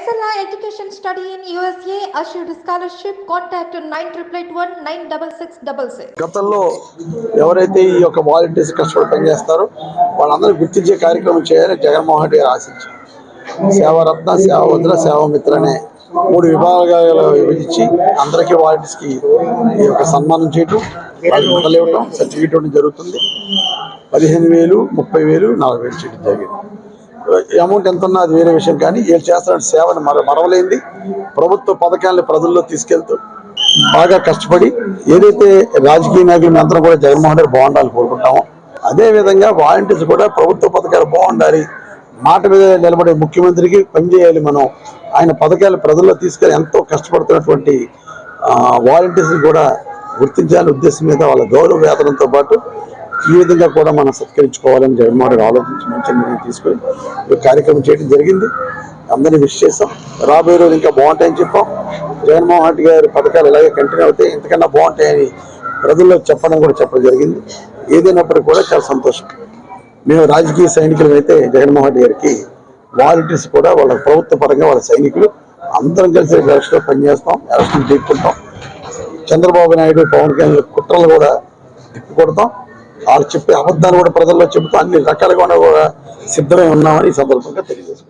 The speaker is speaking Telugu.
Excella Education Study in USA assured scholarship. Contact 9881 96666. గతంలో ఎవరైతే ఈ యొక్క వాలంటీర్స్ కష్టపడి పనిచేస్తారో వాళ్ళందరూ గుర్తించే కార్యక్రమం చేయాలని జగన్మోహన్ రెడ్డి గారు ఆశించారు సేవరత్న సేవభద్ర సేవమిత్ర అనే మూడు విభాగాలు విభజించి అందరికీ వాలంటీర్స్కి ఈ యొక్క సన్మానం చేయటం వాళ్ళకి మెడల్ ఇవ్వటం సర్టిఫికేట్ ఇవ్వడం జరుగుతుంది పదిహేను వేలు ముప్పై వేలు నలభై వేలు చేయడం జరిగింది అమౌంట్ ఎంత ఉన్నా అది వేరే విషయం. కానీ వీళ్ళు చేస్తున్న సేవను మర మరవలేంది ప్రభుత్వ పథకాలను ప్రజల్లో తీసుకెళ్తూ బాగా కష్టపడి ఏదైతే రాజకీయ నాయకులు అందరం కూడా జగన్మోహన్ రెడ్డి బాగుండాలని కోరుకుంటామో అదే విధంగా వాలంటీర్స్ కూడా ప్రభుత్వ పథకాలు బాగుండాలి. మాట మీద నిలబడే ముఖ్యమంత్రికి పనిచేయాలి మనం. ఆయన పథకాలు ప్రజల్లో తీసుకెళ్ళి ఎంతో కష్టపడుతున్నటువంటి వాలంటీర్స్ని కూడా గుర్తించాలనే ఉద్దేశం మీద వాళ్ళ గౌరవ వేతనంతో పాటు ఈ విధంగా కూడా మనం సత్కరించుకోవాలని జగన్మోహన్ రెడ్డి ఆలోచించి మంచి నిర్ణయం తీసుకొని ఈ కార్యక్రమం చేయడం జరిగింది. అందరినీ విష్ చేస్తాం రాబోయే రోజు ఇంకా బాగుంటాయని చెప్పాం. జగన్మోహన్ రెడ్డి గారి పథకాలు ఇలాగే కంటిన్యూ అవుతాయి. ఇంతకన్నా బాగుంటాయని ప్రజల్లో చెప్పడం కూడా చెప్పడం జరిగింది. ఏదైనప్పటికీ కూడా చాలా సంతోషం. మేము రాజకీయ సైనికులు అయితే జగన్మోహన్ రెడ్డి గారికి వాలంటీర్స్ కూడా వాళ్ళ ప్రభుత్వ పరంగా వాళ్ళ సైనికులు అందరం కలిసి ఎలక్షన్లో పనిచేస్తాం ఎలక్షన్ తీసుకుంటాం చంద్రబాబు నాయుడు పవన్ కళ్యాణ్ కుట్రలు కూడా తిప్పికొడతాం వాళ్ళు చెప్పే అబద్ధాలు కూడా ప్రజల్లో చెబుతూ అన్ని రకాలుగా కూడా సిద్ధమై ఉన్నామని ఈ సందర్భంగా తెలియజేసుకుంటాం